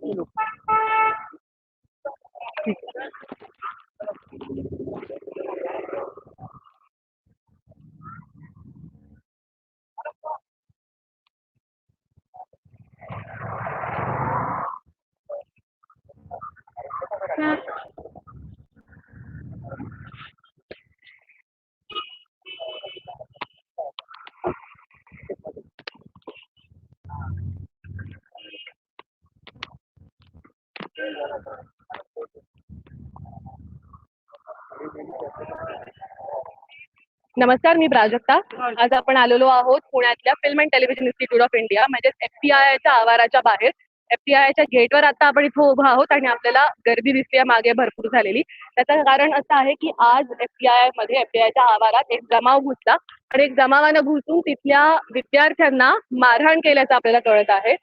kilo. Thank you. नमस्कार मी प्राजक्ता. आज आपण आलेलो आहोत पुण्यातल्या film and television institute of India म्हणजेच एफटीआयच्या आवाराच्या बाहेर. एफटीआयच्या गेटवर आता आपण इथं उभा आहोत आणि आपल्याला गर्दी दिसते मागे भरपूर झालेली. त्याचं कारण असं आहे की आज एफटीआयमध्ये एफटीआयच्या आवारात एक जमाव घुसला. आणि एक जमावानं घुसून तिथल्या विद्यार्थ्यांना मारहाण केल्याचं आपल्याला कळत आहे.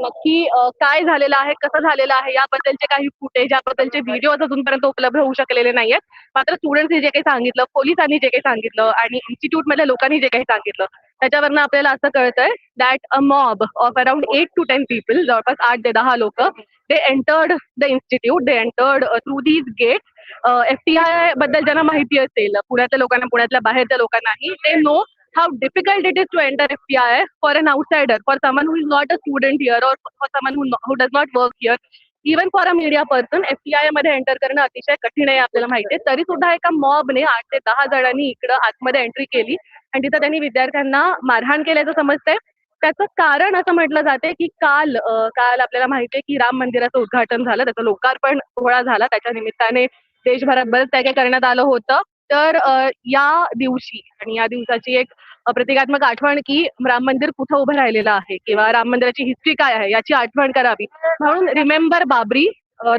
नक्की काय झालेलं आहे कसं झालेलं आहे याबद्दलचे काही फुटेज याबद्दलचे व्हिडिओ अजूनपर्यंत उपलब्ध होऊ शकलेले नाहीयेत. मात्र स्टुडंट्सनी जे काही सांगितलं पोलिसांनी जे काही सांगितलं आणि इन्स्टिट्यूट मधल्या लोकांनी जे काही सांगितलं त्याच्यावरनं आपल्याला असं कळतंय that a mob of around eight to ten people जवळपास आठ ते दहा लोक they entered the institute they entered through these gate एफटीआयबद्दल ज्यांना माहिती असेल पुण्यातल्या लोकांना पुण्यातल्या बाहेरच्या लोकांनाही ते know how difficult it is to enter FTI for an outsider for someone who is not a student here or for someone who does not work here even for a media person एफटीआयमध्ये enter करणं अतिशय कठीण आहे आपल्याला माहिती आहे. तरी सुद्धा एका मॉबने आठ ते दहा जणांनी इकडं आतमध्ये एंट्री केली. आणि तिथं त्यांनी विद्यार्थ्यांना मारहाण केल्याचं समजतंय. त्याचं कारण असं म्हटलं जाते की काल काल आपल्याला माहिती आहे की राम मंदिराचं उद्घाटन झालं. त्याचा लोकार्पण सोहळा झाला. त्याच्या निमित्ताने देशभरात बरंच काय काय करण्यात आलं होतं. तर या दिवशी आणि या दिवसाची एक प्रतिकात्मक आठवण की राम मंदिर कुठं उभं राहिलेलं आहे किंवा राम मंदिराची हिस्ट्री काय आहे याची आठवण करावी. म्हणून remember Babri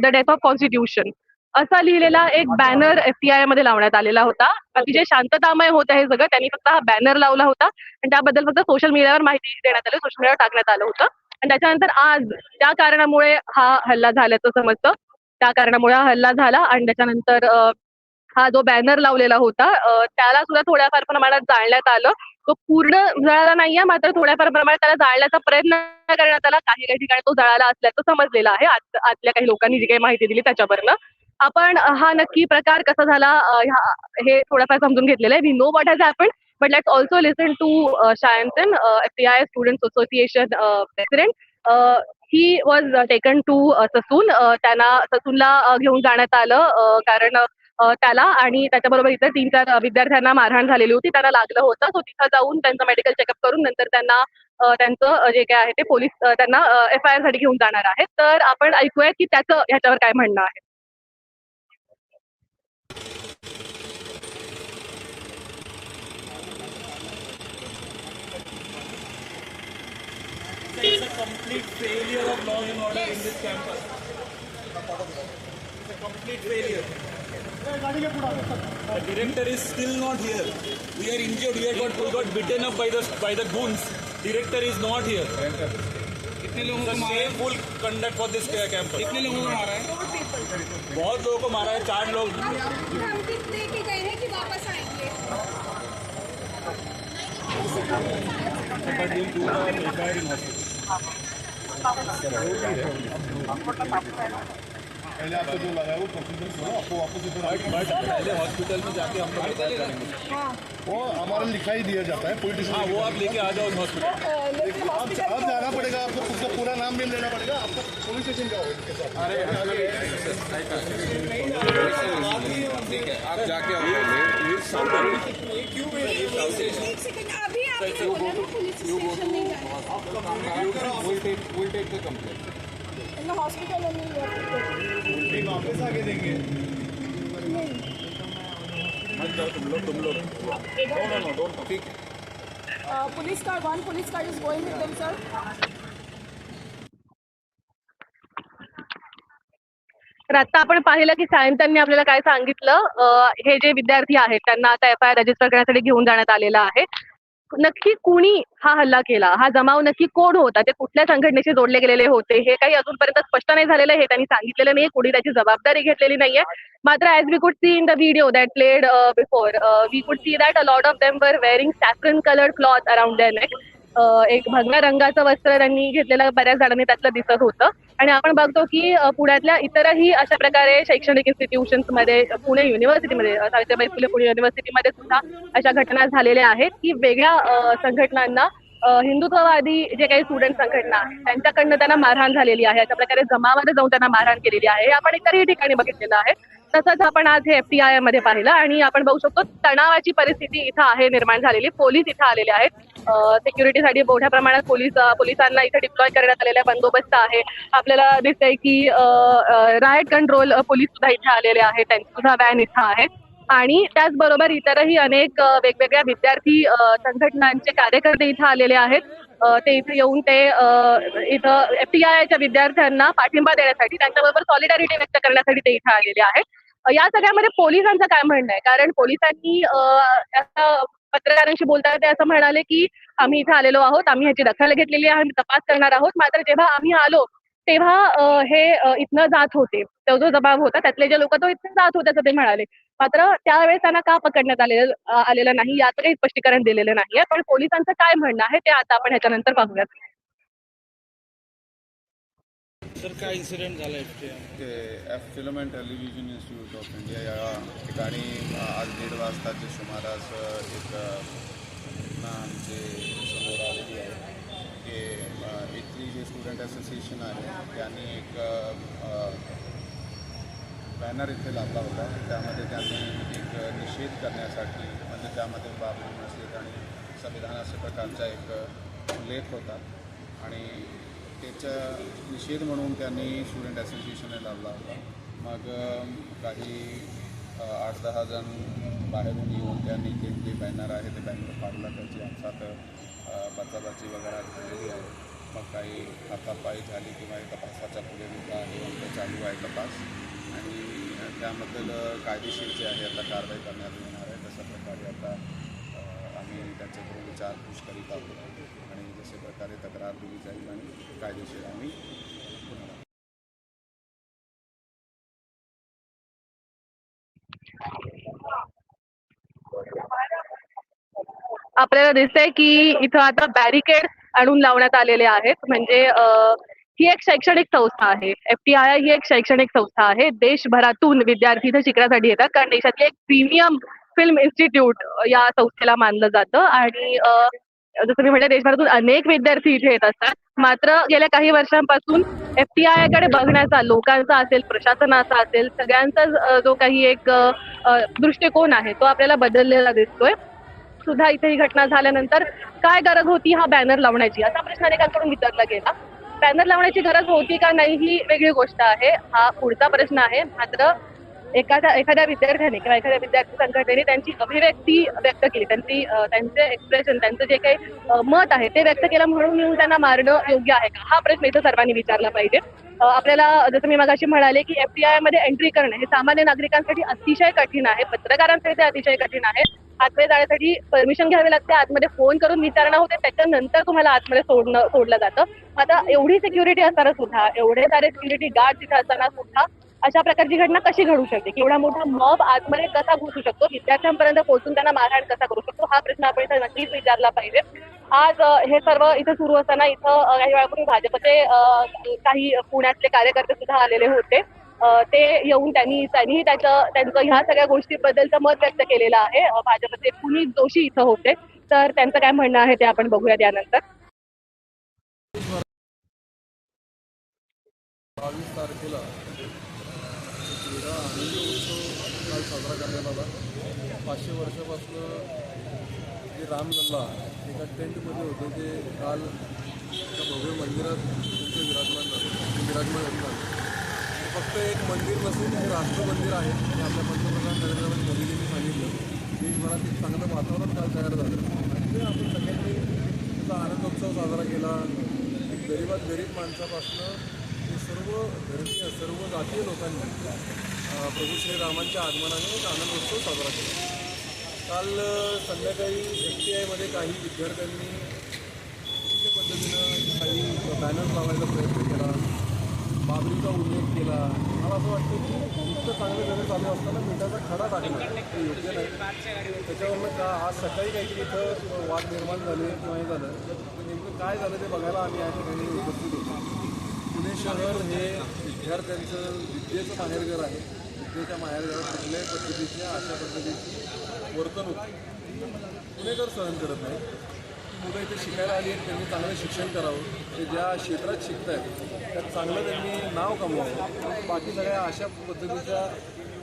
the death of constitution असा लिहिलेला एक बॅनर एफटीआयमध्ये लावण्यात आलेला होता. अतिशय शांततामय होत आहे सगळं. त्यांनी फक्त हा बॅनर लावला होता. आणि त्याबद्दल फक्त सोशल मीडियावर माहिती देण्यात आली. सोशल मीडियावर टाकण्यात आलं होतं. आणि त्याच्यानंतर आज त्या कारणामुळे हा हल्ला झाल्याचं समजतं. त्या कारणामुळे हा हल्ला झाला. आणि त्याच्यानंतर uh, हा जो बॅनर लावलेला होता त्याला सुद्धा थोड्याफार प्रमाणात जाळण्यात आलं. तो पूर्ण जळाला नाहीये मात्र थोड्याफार प्रमाणात त्याला जाळण्याचा प्रयत्न करण्यात आला. काही काही ठिकाणी तो जळाला असल्याचं समजलेलं आहे. आतल्या काही लोकांनी जी काही माहिती दिली त्याच्यावरनं. आपण हा नक्की प्रकार कसा झाला हे थोडंफार समजून घेतलेलं आहे. We know what has happen but let's also listen to Sayantan F I student association president he was taken to Sassoon त्यांना ससूनला घेऊन जाण्यात आलं. कारण त्याला आणि त्याच्याबरोबर इतर तीन चार विद्यार्थ्यांना मारहाण झालेली होती त्यांना लागलं होतं सो तिथं जाऊन त्यांचं मेडिकल चेकअप करून नंतर त्यांना त्यांचं जे काय आहे ते पोलीस त्यांना एफ आय आरसाठी घेऊन जाणार आहेत तर आपण ऐकूया की त्याचं ह्याच्यावर काय म्हणणं आहे It's a complete failure of law and order in this campus. It's a complete failure. The director is still not here. We are injured. We got we got beaten up by the by the goons. Director is not here. कितने लोगों को मारा है shameful conduct for this campus. कितने लोगों को मारा है बहुत लोगों को मारा है चार लोग धमकी दे के गए हैं कि वापस आएँगे पहले आपको जो लगा है वो प्रोसीजर सुनो आपको वापस इधर पहले हॉस्पिटल में जाके हम लोग वो हमारा लिखा ही दिया जाता है पोलिटिशियन हाँ वो आप लेके आ जाओ हॉस्पिटल अब अब जाना पड़ेगा आपको उसका पूरा नाम भी लेना पड़ेगा आपको पुलिस स्टेशन जाओ इसके साथ आप जाके एक सेकंड अभी आप बोला ना पुलिस स्टेशन नहीं जाना इन हॉस्पिटल नहीं वापस आके देंगे मत जाओ तुम लोग तुम लोग. नो नो नो डोंट ठीक police car one police car is going with them sir. तर आता आपण पाहिलं की सायंतांनी आपल्याला काय सांगितलं. हे जे विद्यार्थी आहेत त्यांना आता एफ आय आर रजिस्टर करण्यासाठी घेऊन जाण्यात आलेलं आहे. नक्की कुणी हा हल्ला केला? हा जमाव नक्की कोण होता? ते कुठल्या संघटनेशी जोडले गेलेले होते? हे काही अजूनपर्यंत स्पष्ट नाही झालेलं आहे. हे त्यांनी सांगितलेलं नाही कुणी त्याची जबाबदारी घेतलेली नाहीये. मात्र as we could see in the video that played before we could see that a lot of them were wearing saffron coloured cloth around their neck एक भगव्या रंगाचं वस्त्र त्यांनी घेतलेलं बऱ्याच जणांनी त्यातलं दिसत होतं. आणि आपण बघतो की पुण्यातल्या इतरही अशा प्रकारे शैक्षणिक इन्स्टिट्यूशन्समध्ये पुणे युनिव्हर्सिटीमध्ये सावित्रीबाई फुले पुणे युनिव्हर्सिटीमध्ये सुद्धा अशा घटना झालेल्या आहेत की वेगळ्या संघटनांना हिंदुत्ववादी जे काही स्टुडंट संघटना त्यांच्याकडनं त्यांना मारहाण झालेली आहे. अशा प्रकारे जमावाने जाऊन त्यांना मारहाण केलेली आहे. हे आपण इतरही ठिकाणी बघितलेलं आहे. तसंच आपण आज हे एफटीआयमध्ये पाहिलं आणि आपण बघू शकतो तणावाची परिस्थिती इथं आहे निर्माण झालेली. पोलीस इथं आलेले आहेत. सिक्युरिटीसाठी मोठ्या प्रमाणात पोलीस पोलिसांना इथे डिप्लॉय करण्यात आलेला बंदोबस्त आहे. आपल्याला दिसतंय की रायट कंट्रोल पोलीस सुद्धा इथे आलेले आहेत. त्यांची सुद्धा व्हॅन इथं आहे. आणि त्याचबरोबर इतरही अनेक वेगवेगळ्या विद्यार्थी संघटनांचे कार्यकर्ते इथं आलेले आहेत. ते इथे येऊन ते इथं एफ टी आयच्या विद्यार्थ्यांना पाठिंबा देण्यासाठी त्यांच्याबरोबर सॉलिडॅरिटी व्यक्त करण्यासाठी ते इथे आलेले आहेत. या सगळ्यामध्ये पोलिसांचं काय म्हणणं आहे? कारण पोलिसांनी पत्रकारांशी बोलताना ते असं म्हणाले की आम्ही इथे आलेलो आहोत आम्ही ह्याची दखल घेतलेली आहे आम्ही तपास करणार आहोत. मात्र जेव्हा आम्ही आलो तेव्हा हे इथनं जात होते. तो जो जबाब होता त्यातले जे लोक तो इथनं जात होते असं ते म्हणाले. मात्र त्यावेळेस त्यांना का पकडण्यात आलेलं आलेलं नाही याचं काही स्पष्टीकरण दिलेलं नाहीये. पण पोलिसांचं काय म्हणणं आहे ते आता आपण ह्याच्यानंतर पाहूयात सर काय इन्सिडेंट झाला? ते F film and television institute of India या ठिकाणी आज दीड वाजताच्या सुमारास एक घटना आमचे समोर आलेली आहे की जे स्टुडंट असोसिएशन आहे त्यांनी एक बॅनर इथे लावला होता. त्यामध्ये त्यांनी एक निषेध करण्यासाठी म्हणजे त्यामध्ये बाबरी मस्जिद आणि संविधान अशा प्रकारचा एक लेख उल्लेख होता. आणि त्याचा निषेध म्हणून त्यांनी स्टुडंट असोसिएशनने लावला होता. मग काही आठ दहा जण बाहेरून येऊन त्यांनी ते जे बॅनर आहे ते बॅनर फाडलं त्याची आमच्यात अ, बचाबाची वगैरे झालेली आहे. मग काही हातापायी झाली किंवा हे तपासाच्या पुढे मुद्दा आहे मग चालू आहे तपास. आणि त्याबद्दल कायदेशीर जे आहे आता कारवाई करण्यात येणार आहे. तशा प्रकारे आता आम्ही त्याच्याकडून विचारपूस करीत आहोत. आणि जसे प्रकारे तक्रार दिली जाईल आणि कायदेशीर आम्ही आपल्याला दिसतंय की इथं आता बॅरिकेड आणून लावण्यात आलेले आहेत. म्हणजे ही एक शैक्षणिक संस्था आहे. एफटीआय ही एक शैक्षणिक संस्था आहे. देशभरातून विद्यार्थी इथे शिकण्यासाठी येतात. कारण देशातली एक प्रीमियम फिल्म इन्स्टिट्यूट या संस्थेला मानलं जातं. आणि जसं मी म्हटलं देशभरातून अनेक विद्यार्थी इथे येत असतात. मात्र गेल्या काही वर्षांपासून एफटीआयकडे बघण्याचा लोकांचा असेल प्रशासनाचा असेल सगळ्यांचाच जो काही एक दृष्टिकोन आहे तो आपल्याला बदललेला दिसतोय. सुद्धा इथे ही घटना झाल्यानंतर काय गरज होती हा बॅनर लावण्याची? असा प्रश्न अनेकांकडून विचारला गेला. बॅनर लावण्याची गरज होती का नाही ही वेगळी गोष्ट आहे. हा पुढचा प्रश्न आहे. मात्र एखाद्या एखाद्या विद्यार्थ्याने किंवा एखाद्या विद्यार्थी संघटनेने त्यांची अभिव्यक्ती व्यक्त केली. त्यांची त्यांचे एक्सप्रेशन त्यांचं जे काही मत आहे ते व्यक्त केलं म्हणून येऊन त्यांना मारणं योग्य आहे का? हा प्रश्न इथं सर्वांनी विचारला पाहिजे. आपल्याला जसं मी मगाशी म्हणाले की एफटीआयमध्ये एंट्री करणं हे सामान्य नागरिकांसाठी अतिशय कठीण आहे. पत्रकारांसाठी ते अतिशय कठीण आहे. आतमध्ये जाण्यासाठी परमिशन घ्यावी लागते. आतमध्ये फोन करून विचारणा होते. त्याच्यानंतर तुम्हाला आतमध्ये सोडणं सोडलं जातं. आता एवढी सिक्युरिटी असताना सुद्धा एवढे सारे सिक्युरिटी गार्ड तिथे असताना सुद्धा अशा प्रकारची घटना कशी घडू शकते? केवढा मोठा मॉब आतमध्ये कसा घुसू शकतो? विद्यार्थ्यांपर्यंत पोहोचून त्यांना मारहाण कसा करू शकतो? हा प्रश्न आपण इथं नक्कीच विचारला पाहिजे. आज हे सर्व इथं सुरू असताना इथं काही वेळापूर्वी भाजपचे काही पुण्यातले कार्यकर्ते सुद्धा आलेले होते. ते येऊन त्यांनी त्यांनी त्याचं त्यांचं ह्या सगळ्या गोष्टीबद्दलचं मत व्यक्त केलेलं आहे. भाजपचे पुनीत जोशी इथं होते. तर त्यांचं काय म्हणणं आहे ते आपण बघूयात यानंतर बावीस तारखेला साजरा करण्यात आला पाचशे वर्षापासून जे रामलल्ला एका टेंटमध्ये होते ते काल एका भव्य मंदिरात त्यांचे विराजमान झाले. ते विराजमान झाले फक्त एक मंदिर नसून हे राष्ट्र मंदिर आहे हे आपल्या पंतप्रधान नरेंद्र मोदीजींनी सांगितलं. देशभरात एक चांगलं वातावरण काल तयार झालं. आणि ते आपण सगळ्यांनी त्याचा आनंदोत्सव साजरा केला. एक गरीबात गरीब माणसापासनं सर्व धर्मीय सर्व जातीय लोकांनी प्रभू श्रीरामांच्या आगमनाने एक आनंदोत्सव साजरा केला. काल संध्याकाळी एफ टी आयमध्ये काही विद्यार्थ्यांनी चुकीच्या पद्धतीनं काही बॅनर लावायचा प्रयत्न केला बाबरीचा उल्लेख केला. मला असं वाटतं की इतकं चांगलं घरं चालू असताना मिठाचा खडा टाकणं ते योग्य नाही. त्याच्यावरनं का आज सकाळी काहीतरी इथं वाद निर्माण झाले किंवा हे झालं. तर नेमकं काय झालं ते बघायला आम्ही या ठिकाणी उपस्थित होतो. पुणे शहर हे विद्यार्थ्यांचं विद्येचं माहेरघर आहे. विद्येच्या माहेरघरात कुठल्याही पद्धतीची अशा पद्धतीची वर्तणूक पुणेकर सहन करत नाही. मुलं इथे शिकायला आली आहेत त्यांनी चांगलं शिक्षण करावं. ते ज्या क्षेत्रात शिकत आहेत त्यात चांगलं त्यांनी नाव कमवावं. बाकी सगळ्या अशा पद्धतीच्या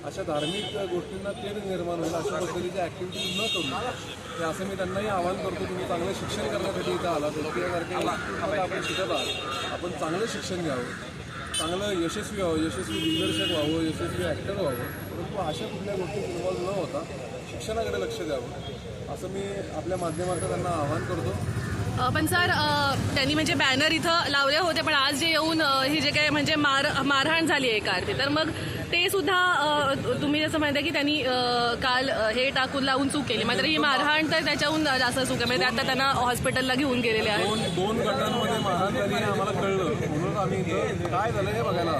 अशा धार्मिक गोष्टींना तेढ निर्माण होईल अशा पद्धतीच्या ॲक्टिव्हिटीज न करू हे असं मी त्यांनाही आवाहन करतो तुम्ही चांगलं शिक्षण करण्यासाठी इथं आला तर आपण शिकत आहात आपण चांगलं शिक्षण घ्यावं. चांगलं यशस्वी व्हावं. यशस्वी दिग्दर्शक व्हावं यशस्वी ॲक्टर व्हावं. परंतु अशा कुठल्या गोष्टी इन्व्हॉल्व न होता शिक्षणाकडे लक्ष द्यावं. असं मी आपल्या माध्यमातून त्यांना आवाहन करतो. पण सर त्यांनी म्हणजे बॅनर इथं लावले होते पण आज जे येऊन ही जे काही म्हणजे मार मारहाण झाली एका अर्थी तर मग ते सुद्धा तुम्ही जसं म्हणता की त्यांनी काल हे टाकून लावून चूक केली. मात्र ही मारहाण तर त्याच्याहून जास्त चूक आहे. म्हणजे आता त्यांना हॉस्पिटलला घेऊन गेलेले आहे दोन दोन गटांमध्ये मारहाण झाली आम्हाला कळलं. म्हणून आम्ही काय झालं हे बघायला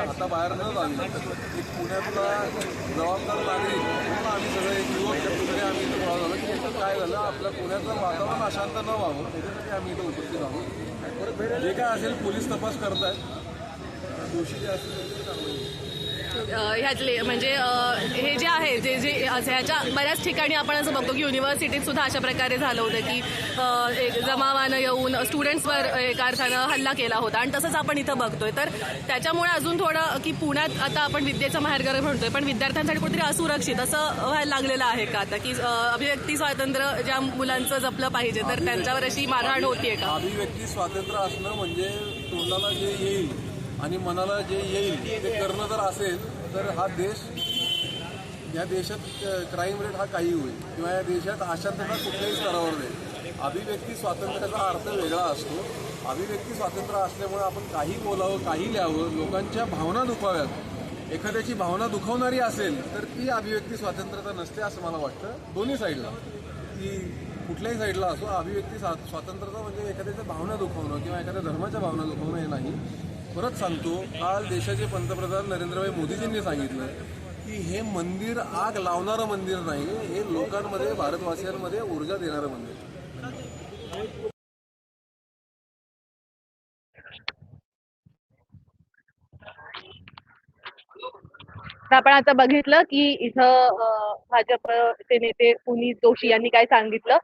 आता बाहेर न जावी एक पुण्यातला जबाबदार लागली म्हणून आम्ही सगळे एक युवक सगळे आम्ही इथं गोळा झालो की याचं काय झालं आपल्या पुण्यातलं वातावरण अशांत न व्हावं त्याच्यासाठी आम्ही इथं उपस्थित आहोत. जे काय असेल पोलीस तपास करतायत. दोषी जे असतील कारवाई होईल. ह्यातले म्हणजे अ, हे जे आहे जे जे असं ह्याच्या बऱ्याच ठिकाणी आपण असं बघतो की युनिव्हर्सिटीत सुद्धा अशा प्रकारे झालं होतं की अ, एक जमावानं येऊन स्टुडंट्सवर एका अर्थानं हल्ला केला होता. आणि तसंच आपण इथं बघतोय. तर त्याच्यामुळे अजून थोडं की पुण्यात आता आपण विद्येचं माहेरघर म्हणतोय पण विद्यार्थ्यांसाठी कुठेतरी असुरक्षित असं व्हायला लागलेलं आहे का आता? की अ, अभिव्यक्ती स्वातंत्र्य ज्या मुलांचं जपलं पाहिजे तर त्यांच्यावर अशी मारहाण होतीये का? अभिव्यक्ती स्वातंत्र्य असणं म्हणजे तोंडाला जे येईल आणि मनाला जे येईल ते करणं जर असेल तर हा देश या देशात क्राईम रेट हा काही होईल. किंवा या देशात अशांतता कुठल्याही स्तरावर जाईल अभिव्यक्ती स्वातंत्र्याचा अर्थ वेगळा असतो. अभिव्यक्ती स्वातंत्र्य असल्यामुळे आपण काही बोलावं काही लिहावं लोकांच्या भावना दुखाव्यात. एखाद्याची भावना दुखवणारी असेल तर ती अभिव्यक्ती स्वातंत्र्यता नसते असं मला वाटतं. दोन्ही साईडला. की कुठल्याही साईडला असो अभिव्यक्ती स्वा स्वातंत्र्यता म्हणजे एखाद्याच्या भावना दुखवणं किंवा एखाद्या धर्माच्या भावना दुखवणं हे नाही. परत सांगतो काल देशाचे पंतप्रधान नरेंद्रभाई मोदीजींनी सांगितलं की हे मंदिर आग लावणारं मंदिर नाही हे लोकांमध्ये भारतवासियांमध्ये ऊर्जा देणारं मंदिर. आपण आता बघितलं की इथं भाजपचे नेते पुनीत जोशी यांनी काय सांगितलं?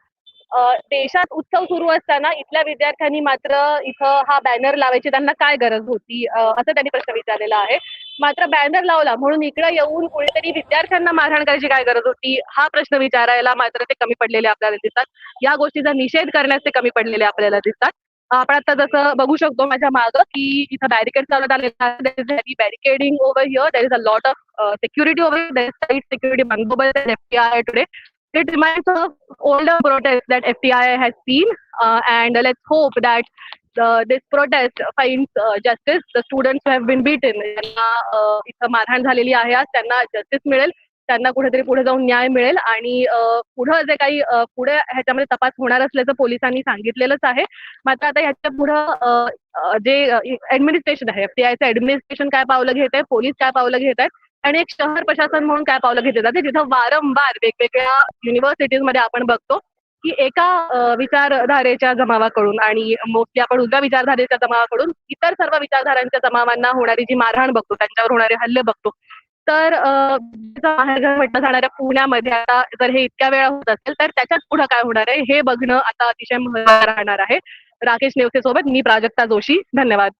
देशात उत्सव सुरू असताना इथल्या विद्यार्थ्यांनी मात्र इथं हा बॅनर लावायची त्यांना काय गरज होती असं त्यांनी प्रश्न विचारलेला आहे. मात्र बॅनर लावला म्हणून इकडे येऊन कुणीतरी विद्यार्थ्यांना मारहाण करायची काय गरज होती हा प्रश्न विचारायला मात्र ते कमी पडलेले आपल्याला दिसतात. या गोष्टीचा निषेध करण्यास ते कमी पडलेले आपल्याला दिसतात. आपण आता जसं बघू शकतो माझ्या मागं की इथं बॅरिकेड चालवत आलेला आहे. Barricading over here there is a lot of security over here. There is tight security bandobast. It reminds of older protests that FTI has seen, uh, and let's hope that uh, this protest finds uh, justice. The students who have been beaten, त्यांना uh, इथं मारहाण झालेली आहे आज त्यांना justice मिळेल त्यांना कुठेतरी पुढे जाऊन न्याय मिळेल आणि uh, पुढं जे काही uh, पुढे ह्याच्यामध्ये तपास होणार असल्याचं पोलिसांनी सांगितलेलंच आहे मात्र आता ह्याच्या पुढं जे ऍडमिनिस्ट्रेशन आहे एफटीआयचं ऍडमिनिस्ट्रेशन काय पावलं घेत आहे पोलीस काय पावलं घेत आहेत आणि एक शहर प्रशासन म्हणून काय पावलं घेतली जाते जिथं वारंवार वेगवेगळ्या युनिव्हर्सिटीजमध्ये आपण बघतो की एका विचारधारेच्या जमावाकडून आणि मोस्टली आपण उजव्या विचारधारेच्या जमावाकडून इतर सर्व विचारधारांच्या जमावांना होणारी जी मारहाण बघतो त्यांच्यावर होणारे हल्ले बघतो. तर अ, माहेरघर म्हटलं जाणाऱ्या पुण्यामध्ये आता जर हे इतक्या वेळा होत असेल तर त्याच्यात पुढे काय होणार आहे हे बघणं आता अतिशय महत्वाचं राहणार आहे. राकेश नेवसे सोबत मी प्राजक्ता जोशी. धन्यवाद.